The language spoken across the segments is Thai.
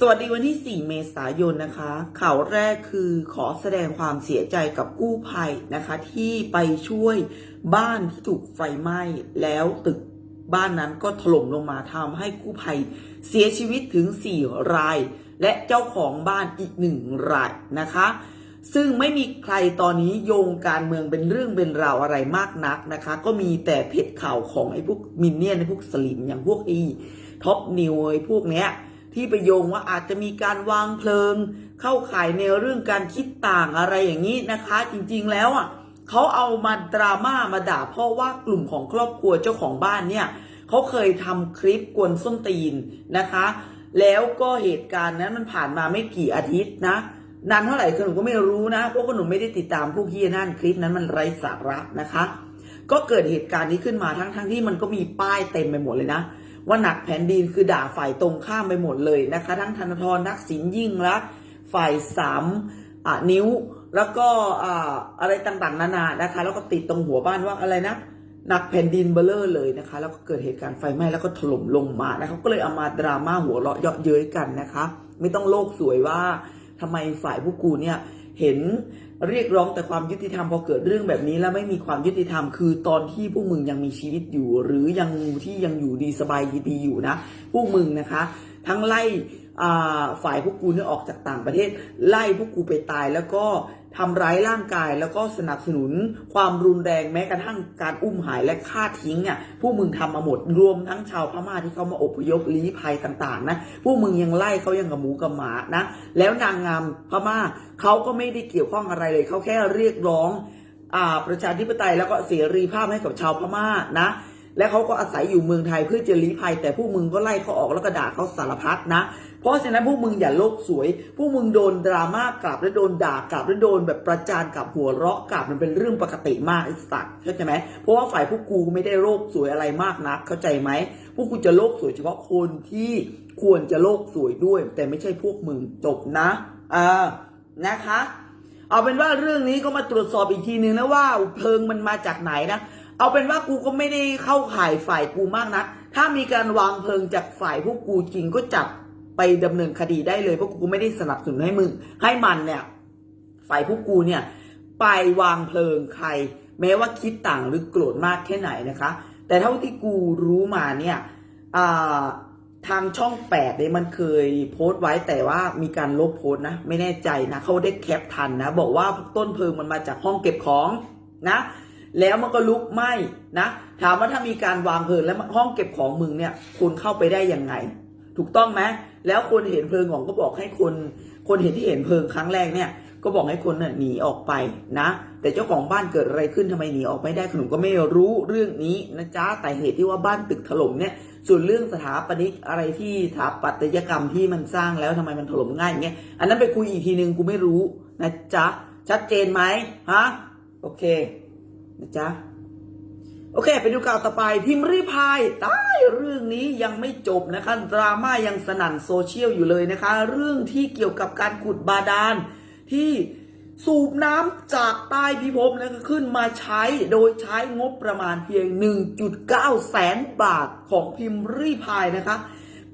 สวัสดีวันที่ 4 เมษายนนะคะ ข่าวแรกคือขอแสดงความเสียใจกับกู้ภัยนะคะ ที่ไปช่วยบ้านที่ถูกไฟไหม้แล้วตึกบ้านนั้นก็ถล่มลงมาทำให้กู้ภัยเสียชีวิตถึง 4 ราย และเจ้าของบ้านอีกหนึ่งรายนะคะ ซึ่งไม่มีใครตอนนี้โยงการเมืองเป็นเรื่องเป็นราวอะไรมากนักนะคะ ก็มีแต่เพจข่าวของไอ้พวกมินเนี่ยนไอ้พวกสลิมอย่างพวกอีท็อปนิวไอ้พวกเนี้ย ที่ไปโยงว่าอาจจะมีการวางเพลิง เข้าข่ายในเรื่องการคิดต่างอะไรอย่างนี้นะคะ จริงๆแล้วอะเขาเอามาดราม่ามาด่าพราะว่ากลุ่มของครอบครัวเจ้าของบ้านเนี่ยเขาเคยทำคลิปกวนส้นตีนนะคะ แล้วก็เหตุการณ์นั้นมันผ่านมาไม่กี่อาทิตย์นะนานเท่าไหร่คือหนูก็ไม่รู้นะเพราะว่าหนูไม่ได้ติดตามพวกที่นั่นคลิปนั้นมันไร้สาระนะคะ ก็เกิดเหตุการณ์นี้ขึ้นมาทั้งๆทที่มันก็มีป้ายเต็มไปหมดเลยนะ ว่าหนักแผ่นดินคือด่าฝ่ายตรงข้ามไปหมดเลยนะคะ ทั้งธนาธรนักสินยิ่งรักฝ่ายสามอะนิ้ว แล้วก็อ่าอะไรต่างๆ นานานะคะ แล้วก็ติดตรงหัวบ้านว่าอะไรนะหนักแผ่นดินเบลเลอร์เลยนะคะ แล้วก็เกิดเหตุการณ์ไฟไหม้แล้วก็ถล่มลงมานะคะก็เลยเอามาดราม่าหัวเราะเยาะเย้ยกันนะคะ ไม่ต้องโลกสวยว่าทำไมฝ่ายผู้กูเนี่ยเห็น เรียกร้องแต่ความยุติธรรมพอเกิดเรื่องแบบนี้แล้วไม่มีความยุติธรรม คือตอนที่พวกมึงยังมีชีวิตอยู่ หรือยังที่ยังอยู่ดีสบายดีอยู่นะพวกมึงนะคะ ทั้งไล่ฝ่ายพวกกูเนี่ยออกจากต่างประเทศ ไล่พวกกูไปตายแล้วก็ ทำร้ายร่างกายแล้วก็สนับสนุนความรุนแรงแม้กระทั่งการอุ้มหายและฆ่าทิ้งอะพวกมึงทำมาหมดรวมทั้งชาวพม่าที่เขามาอพยพลี้ภัยต่างๆนะพวกมึงยังไล่เขายังกับหมูกับหมานะแล้วนางงามพม่าเขาก็ไม่ได้เกี่ยวข้องอะไรเลยเขาแค่เรียกร้องอ่าประชาธิปไตยแล้วก็เสรีภาพให้กับชาวพม่านะและเขาก็อาศัยอยู่เมืองไทยเพื่อจะลี้ภัย แต่พวกมึงก็ไล่เขาออกแล้วก็ด่าเขาสารพัดนะ เพราะฉะนั้นพวกมึงอย่าโลกสวย พวกมึงโดนดราม่ากลับและโดนด่ากลับและโดนแบบประจานกลับหัวเราะกลับมันเป็นเรื่องปกติมากไอ้สัตว์เข้าใจไหมเพราะว่าฝ่ายพวกกูไม่ได้โลกสวยอะไรมากนัก เข้าใจไหมพวกกูจะโลกสวยเฉพาะคนที่ควรจะโลกสวยด้วย แต่ไม่ใช่พวกมึงจบนะอ่านะคะ เอาเป็นว่าเรื่องนี้ก็มาตรวจสอบอีกทีนึงนะว่าเพลิงมันมาจากไหนนะเอาเป็นว่ากูก็ไม่ได้เข้าข่ายฝ่ายกูมากนะถ้ามีการวางเพลิงจากฝ่ายพวกกูจริงก็จับ ไปดำเนินคดีได้เลยเพราะกูไม่ได้สนับสนุนให้มึง ให้มันเนี่ย ฝ่ายพวกกูเนี่ย ไปวางเพลิงใคร แม้ว่าคิดต่างหรือโกรธมากแค่ไหนนะคะ แต่เท่าที่กูรู้มาเนี่ยทางช่องแปดเนี่ยมันเคยโพสต์ไว้แต่ว่ามีการลบโพสต์นะ ไม่แน่ใจนะเขาได้แคปทันนะ บอกว่าต้นเพลิงมันมาจากห้องเก็บของนะแล้วมันก็ลุกไหม้นะ ถามว่าถ้ามีการวางเพลิงแล้วห้องเก็บของมึงเนี่ยคุณเข้าไปได้ยังไง ถูกต้องไหม แล้วคนเห็นเพลิงของก็บอกให้คนคนเห็นที่เห็นเพลิงครั้งแรกเนี่ยก็บอกให้คนน่ะหนีออกไปนะ แต่เจ้าของบ้านเกิดอะไรขึ้นทำไมหนีออกไม่ได้ขนมก็ไม่รู้เรื่องนี้นะจ๊ะแต่เหตุที่ว่าบ้านตึกถล่มเนี่ยส่วนเรื่องสถาปนิกอะไรที่สถาปัตยกรรมที่มันสร้างแล้วทำไมมันถล่มง่ายอย่างเงี้ยอันนั้นไปคุยอีกทีนึงกูไม่รู้นะจ๊ะชัดเจนไหมฮะโอเคนะจ๊ะ โอเค ไปดูข่าวต่อไปพิมพ์ริพายตายเรื่องนี้ยังไม่จบนะคะ ดราม่ายังสนั่นโซเชียลอยู่เลยนะคะ เรื่องที่เกี่ยวกับการขุดบาดาลที่สูบน้ำจากใต้พิภพนะคะขึ้นมาใช้โดยใช้งบประมาณเพียง 1.9 แสนบาทของพิมพ์ริพายนะคะ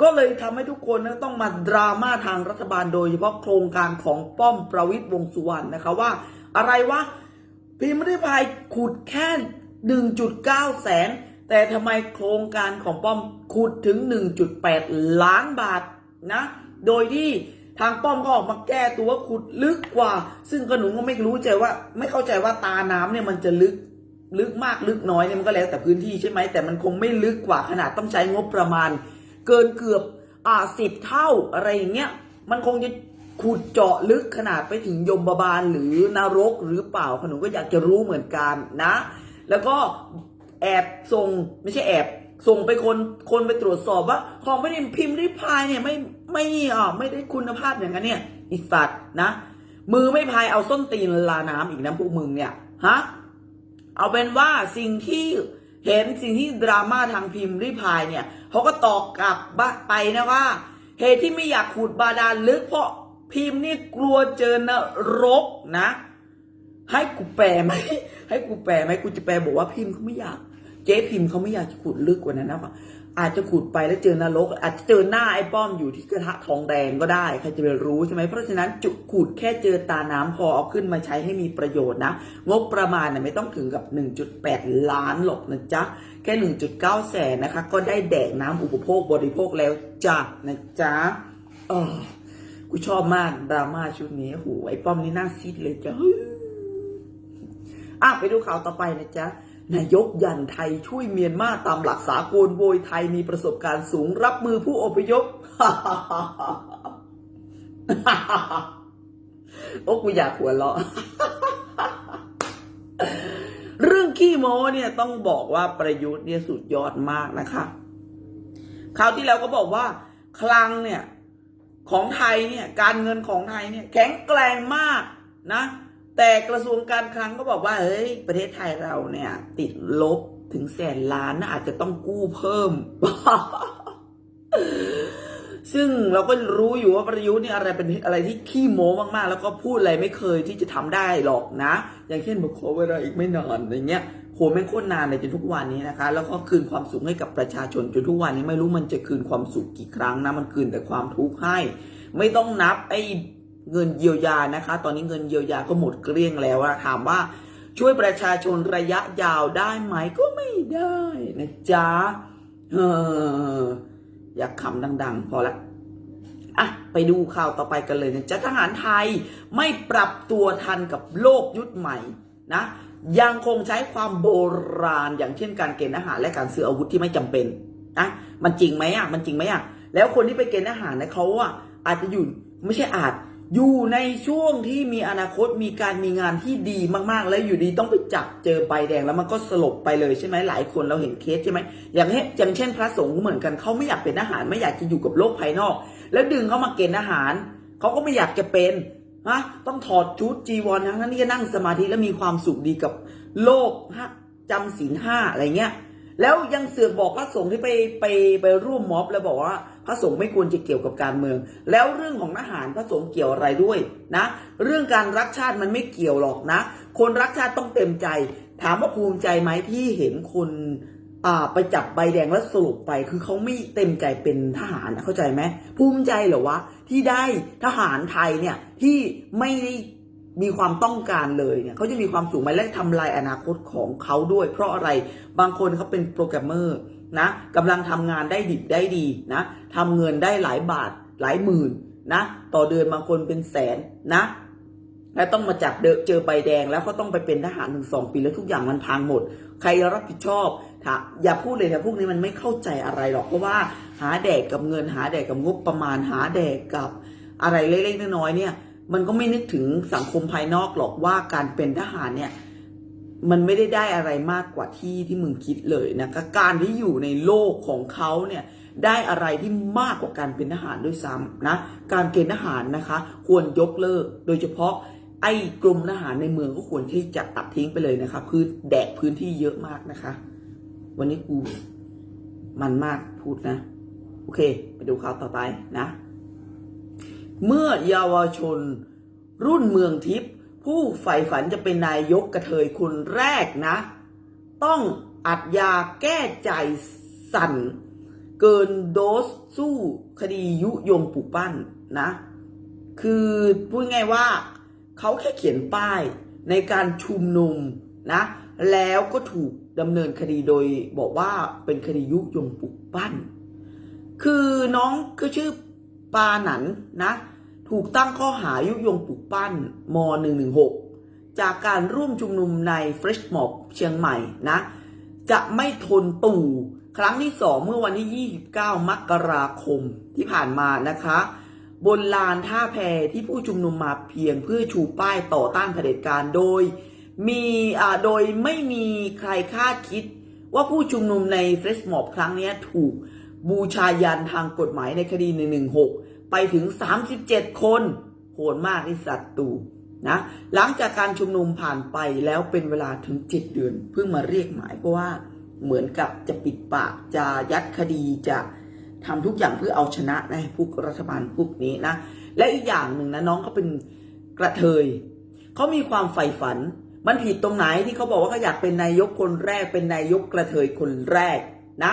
ก็เลยทำให้ทุกคนนะต้องมาดราม่าทางรัฐบาลโดยเฉพาะโครงการของป้อมประวิตยวงสุวรรณนะคะว่า อะไรวะพิมพ์ริพายขุดแค่ 1.9 แสน แต่ทำไมโครงการของป้อมขุดถึง 1.8 ล้านบาทนะ โดยที่ทางป้อมก็ออกมาแก้ตัวว่าขุดลึกกว่า ซึ่งกระหนุงก็ไม่รู้ใจว่า ไม่เข้าใจว่าตาน้ำเนี่ยมันจะลึกลึกมากลึกน้อยเนี่ยมันก็แล้วแต่พื้นที่ใช่ไหมแต่มันคงไม่ลึกกว่าขนาดต้องใช้งบประมาณ เกินเกือบอ่าสิบเท่าอะไรอย่างเงี้ยมันคงจะขุดเจาะลึกขนาดไปถึงยมบาลหรือนรกหรือเปล่าขนุนก็อยากจะรู้เหมือนกันนะ แล้วก็แอบส่งไม่ใช่แอบส่งไปคนคนไปตรวจสอบว่า ของไม่ได้พิมพ์ริพายเนี่ยไม่ไม่อ่าไม่ได้คุณภาพอย่างนั้นเนี่ยอีสัตว์นะ มือไม่พายเอาส้นตีนลาน้ำอีกนะพวกมึงเนี่ยฮะเอาเป็นว่าสิ่งที่เห็นสิ่งที่ดราม่าทางพิมพ์ริพายเนี่ยเขาก็ตอบกลับไปนะว่า เหตุที่ไม่อยากขุดบาดาลลึกเพราะพิมพ์นี่กลัวเจอนรกนะ ให้กูแปลไหม ให้กูแปลไหมกูจะแปลบอกว่าพิมพ์เขาไม่อยาก เจ๊พิมพ์เขาไม่อยากจะขุดลึกกว่านั้นนะว่าอาจจะขุดไปแล้วเจอนรก อาจจะเจอหน้าไอ้ป้อมอยู่ที่กระทะทองแดงก็ได้ใครจะไปรู้ใช่ไหมเพราะฉะนั้นจุขุดแค่เจอตาน้ำพอเอาขึ้นมาใช้ให้มีประโยชน์นะงบประมาณเนะไม่ต้องถึงกับ 1.8 ล้านหรอกนะจ๊ะแค่ 1.9 แสนนะคะ ก็ได้แดกน้ำอุปโภคบริโภคแล้วจ้ะนะจ๊ะเออกูชอบมากดราม่าชุดนี้โอ้โหไอ้ป้อมนี่น่าซิดเลยจ้ะ อะไปดูข่าวต่อไปนะจ๊ะนายกยันไทยช่วยเมียนมาตามหลักสากลโวยไทยมีประสบการณ์สูงรับมือผู้อพยพโอ้กูอยากหัวเราะเรื่องขี้โม้เนี่ยต้องบอกว่าประยุทธ์เนี่ยสุดยอดมากนะคะคราวที่แล้วก็บอกว่า คลังเนี่ย ของไทยเนี่ย การเงินของไทยเนี่ย แข็งแกร่งมากนะ แต่กระทรวงการคลังก็บอกว่าเฮ้ยประเทศไทยเราเนี่ย ติดลบถึงแสนล้านนะอาจจะต้องกู้เพิ่ม ซึ่งเราก็รู้อยู่ว่าประยุทธ์เนี่ยอะไรเป็นอะไรที่ขี้โม้มากๆ แล้วก็พูดอะไรไม่เคยที่จะทำได้หรอกนะ อย่างเช่นบอกขอเวลาอีกไม่นานอย่างเงี้ยโหแม่งโคตรนานเลยจนทุกวันนี้นะคะ แล้วก็คืนความสุขให้กับประชาชนจนทุกวันนี้ไม่รู้มันจะคืนความสุขกี่ครั้งนะมันคืนแต่ความทุกข์ให้ ไม่ต้องนับไอ้ เงินเยียวยานะคะ ตอนนี้เงินเยียวยาก็หมดเกลี้ยงแล้วอะถามว่าช่วยประชาชนระยะยาวได้ไหมก็ไม่ได้นะจ๊ะเอออยากคำดัง ๆ พอละอะไปดูข่าวต่อไปกันเลยนะจ๊ะทหารไทยไม่ปรับตัวทันกับโลกยุคใหม่นะยังคงใช้ความโบราณอย่างเช่นการเกณฑ์อาหารและการซื้ออาวุธที่ไม่จำเป็นนะมันจริงไหมอะมันจริงไหมอะแล้วคนที่ไปเกณฑ์อาหารเนะเขาอะอาจจะอยู่ไม่ใช่อาจ อยู่ในช่วงที่มีอนาคตมีการมีงานที่ดีมากๆ แล้วอยู่ดีต้องไปจับเจอใบแดงแล้วมันก็สลบไปเลยใช่ไหมหลายคนเราเห็นเคสใช่ไหมอย่างเช่นอย่างเช่น พระสงฆ์เหมือนกันเขาไม่อยากเป็นทหารไม่อยากจะอยู่กับโลกภายนอก แล้วดึงเขามาเกณฑ์อาหารเขาก็ไม่อยากจะเป็นฮะต้องถอดชุดจีวรทั้งนั้นที่จะนั่งสมาธิแล้วมีความสุขดีกับโลกฮะจำศีลห้าอะไรเงี้ยแล้วยังเสือกบอกพระสงฆ์ที่ไปไปไปร่วมม็อบแล้วบอกว่า พระสงฆ์ไม่ควรจะเกี่ยวกับการเมือง แล้วเรื่องของทหารพระสงฆ์เกี่ยวอะไรด้วยนะ เรื่องการรักชาติมันไม่เกี่ยวหรอกนะ คนรักชาติต้องเต็มใจ ถามว่าภูมิใจไหมที่เห็นคนอ่าไปจับใบแดงแล้วสรุปไปคือเขาไม่เต็มใจเป็นทหารเข้าใจไหมภูมิใจเหรอวะที่ได้ทหารไทยเนี่ยที่ไม่ได้มีความต้องการเลยเนี่ยเขาจะมีความสูงไหมและทำลายอนาคตของเขาด้วย เพราะอะไรบางคนเขาเป็นโปรแกรมเมอร์ นะกำลังทำงานได้ดิบได้ดีนะทำเงินได้หลายบาทหลายหมื่นนะ ต่อเดือนบางคนเป็นแสนนะแล้วต้องมาจับเดอเจอใบแดงแล้วก็ต้องไปเป็นทหารหนึ่งสองปีแล้วทุกอย่างมันพังหมด ใครรับผิดชอบถ้าอย่าพูดเลยนะพวกนี้มันไม่เข้าใจอะไรหรอกเพราะว่าหาแดกกับเงินหาแดกกับงบประมาณหาแดกกับอะไรเล็กๆน้อยๆเนี่ย มันก็ไม่นึกถึงสังคมภายนอกหรอกว่าการเป็นทหารเนี่ย มันไม่ได้ได้อะไรมากกว่าที่ที่มึงคิดเลยนะการที่อยู่ในโลกของเขาเนี่ยได้อะไรที่มากกว่าการเป็นทหารด้วยซ้ำนะการเกณฑ์ทหารนะคะ ควรยกเลิก โดยเฉพาะไอ้กรมทหารในเมืองก็ควรที่จะตัดทิ้งไปเลยนะคะคือแดกพื้นที่เยอะมากนะคะ วันนี้กูมันมากพูดนะ โอเค ไปดูข่าวต่อไปนะ เมื่อเยาวชนรุ่นเมืองทิพย์ ผู้ใฝ่ฝันจะเป็นนายกกระเทยคนแรกนะ ต้องอัดยาแก้ใจสั่น เกินโดสสู้คดียุยงปลูกปั้นนะ คือพูดง่ายว่าเขาแค่เขียนป้ายในการชุมนุมนะ แล้วก็ถูกดำเนินคดีโดยบอกว่าเป็นคดียุยงปลุกปั้น คือน้องก็ชื่อปาหนันนะ ถูกตั้งข้อหายุยงปลุกปั้นม 116 จากการร่วมชุมนุมใน Fresh Mob เชียงใหม่นะ จะไม่ทนตู่ครั้งที่สองเมื่อวันที่ 29 มกราคมที่ผ่านมานะคะ บนลานท่าแพที่ผู้ชุมนุมมาเพียงเพื่อชูป้ายต่อต้านเผด็จการโดย มีโดยไม่มีใครคาดคิดว่าผู้ชุมนุมในเฟสมอบครั้งนี้ถูกบูชายันทางกฎหมายในคดี 116 ไปถึง 37 คน โหดมากที่สัตว์ตู่นะหลังจากการชุมนุมผ่านไปแล้วเป็นเวลาถึง 7 เดือน เพิ่งมาเรียกหมายเพราะว่าเหมือนกับจะปิดปากจะยัดคดีจะทำทุกอย่างเพื่อเอาชนะในพวกรัฐบาลพวกนี้นะ และอีกอย่างหนึ่งนะน้องเขาเป็นกระเทยเขามีความใฝ่ฝัน มันผิดตรงไหนที่เขาบอกว่าเขาอยากเป็นนายกคนแรกเป็นนายกกระเทยคนแรกนะ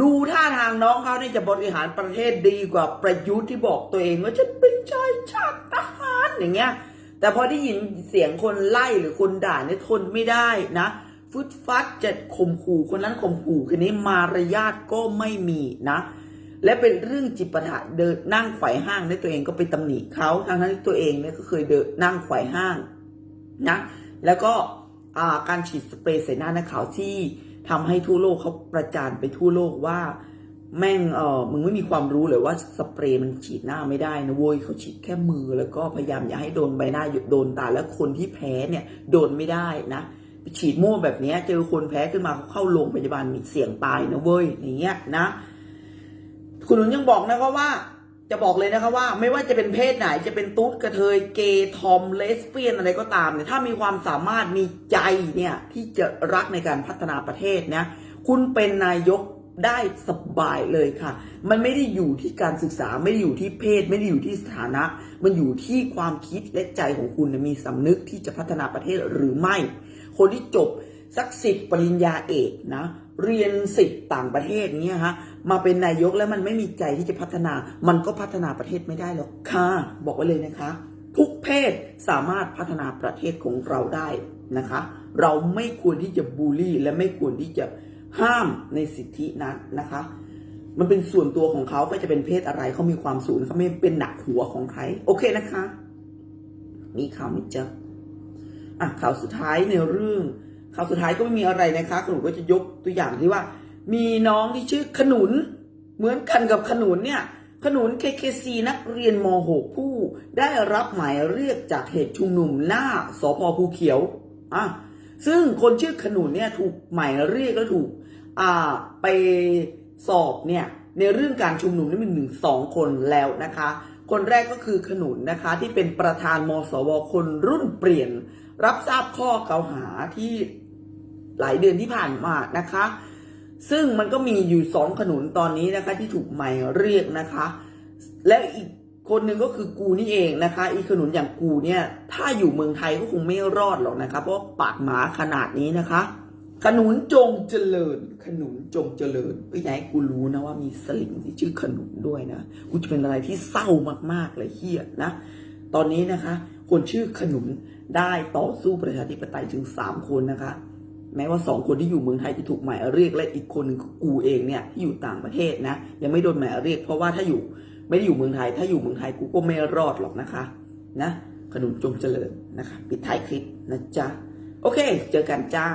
ดูท่าทางน้องเขาเนี่ยจะบริหารประเทศดีกว่าประยุทธ์ที่บอกตัวเองว่าฉันเป็นชายชาติทหารอย่างเงี้ย แต่พอได้ยินเสียงคนไล่หรือคนด่าเนี่ยทนไม่ได้นะฟึดฟัดจะข่มขู่คนนั้นข่มขู่คนนี้มารยาทก็ไม่มีนะ และเป็นเรื่องจิปาถะเดินนั่งไขว่ห้างในตัวเองก็ไปตำหนิเขาทั้งนั้นที่ตัวเองเนี่ยก็เคยเดินนั่งไขว่ห้างนะแล้วก็การฉีดสเปรย์ใส่หน้านักข่าวที่ ทำให้ทั่วโลกเขาประจานไปทั่วโลกว่า แม่งเออมึงไม่มีความรู้เลยว่าสเปรย์มันฉีดหน้าไม่ได้นะเว้ยเขาฉีดแค่มือแล้วก็พยายามอย่าให้โดนใบหน้าหยุดโดนตาแล้วคนที่แพ้เนี่ยโดนไม่ได้นะฉีดมั่วแบบนี้เจอคนแพ้ขึ้นมาเขาเข้าโรงพยาบาลมีเสี่ยงตายนะเว้ยอย่างเงี้ยนะ คุณนุนยังบอกนะครับว่า จะบอกเลยนะครับว่าไม่ว่าจะเป็นเพศไหนจะเป็นตุ๊ดกระเทยเกย์ทอมเลสเบี้ยนอะไรก็ตามเนี่ยถ้ามีความสามารถมีใจเนี่ยที่จะรักในการพัฒนาประเทศนะคุณเป็นนายกได้สบายเลยค่ะ มันไม่ได้อยู่ที่การศึกษาไม่ได้อยู่ที่เพศ ไม่ได้อยู่ที่สถานะ มันอยู่ที่ความคิดและใจของคุณนะมีสำนึกที่จะพัฒนาประเทศหรือไม่ คนที่จบสักสิบปริญญาเอกนะเรียนสิบต่างประเทศเนี้ยฮะ มาเป็นนายกแล้วมันไม่มีใจที่จะพัฒนา มันก็พัฒนาประเทศไม่ได้หรอกค่ะ บอกไว้เลยนะคะ ทุกเพศสามารถพัฒนาประเทศของเราได้นะคะ เราไม่ควรที่จะบูลลี่ และไม่ควรที่จะห้ามในสิทธินั้นนะคะ มันเป็นส่วนตัวของเขาก็จะเป็นเพศอะไรเขามีความสูงเขาไม่เป็นหนักหัวของใคร โอเคนะคะ มีข่าวไหมิจ๊ะอะข่าวสุดท้ายในเรื่องข่าวสุดท้ายก็ไม่มีอะไรนะคะขนุนก็จะยกตัวอย่างที่ว่า มีน้องที่ชื่อขนุน เหมือนกันกับขนุนเนี่ย ขนุน KKC นักเรียนม .6 ผู้ได้รับหมายเรียกจากเหตุชุมนุมหน้าสพภูเขียวอะซึ่งคนชื่อขนุนเนี่ยถูกหมายเรียกแล้วถูกอ่าไปสอบเนี่ยในเรื่องการชุมนุมนี่มันหนึ่งสองคนแล้วนะคะ คนแรกก็คือขนุนนะคะที่เป็นประธานมสวคนรุ่นเปลี่ยน รับทราบข้อกล่าวหาที่หลายเดือนที่ผ่านมานะคะ ซึ่งมันก็มีอยู่สองขนุนตอนนี้นะคะ ที่ถูกใหมายเรียกนะคะ และอีกคนหนึ่งก็คือกูนี่เองนะคะ อีขนุนอย่างกูเนี่ย ถ้าอยู่เมืองไทยก็คงไม่รอดหรอกนะคะเพราะปากหมาขนาดนี้นะคะ ขนุนจงเจริญ ขนุนจงเจริญเอ้ยยากให้กูรู้นะว่ามีสลิงที่ชื่อขนุนด้วยนะกูจะเป็นอะไรที่เศร้ามากๆเลยเฮียนะตอนนี้นะคะ คนชื่อขนุนได้ต่อสู้ประชาธิปไตยถึงสามคนนะคะ แม้ว่าสองคนที่อยู่เมืองไทยจะถูกหมายเรียกและอีกคนหนึ่งกูเองเนี่ยที่อยู่ต่างประเทศนะยังไม่โดนหมายเรียก เพราะว่าถ้าอยู่ไม่ได้อยู่เมืองไทย ถ้าอยู่เมืองไทยกูก็ไม่รอดหรอกนะคะนะขนุนจงเจริญนะคะ ปิดท้ายคลิปนะจ๊ะ โอเค เจอกันจ้า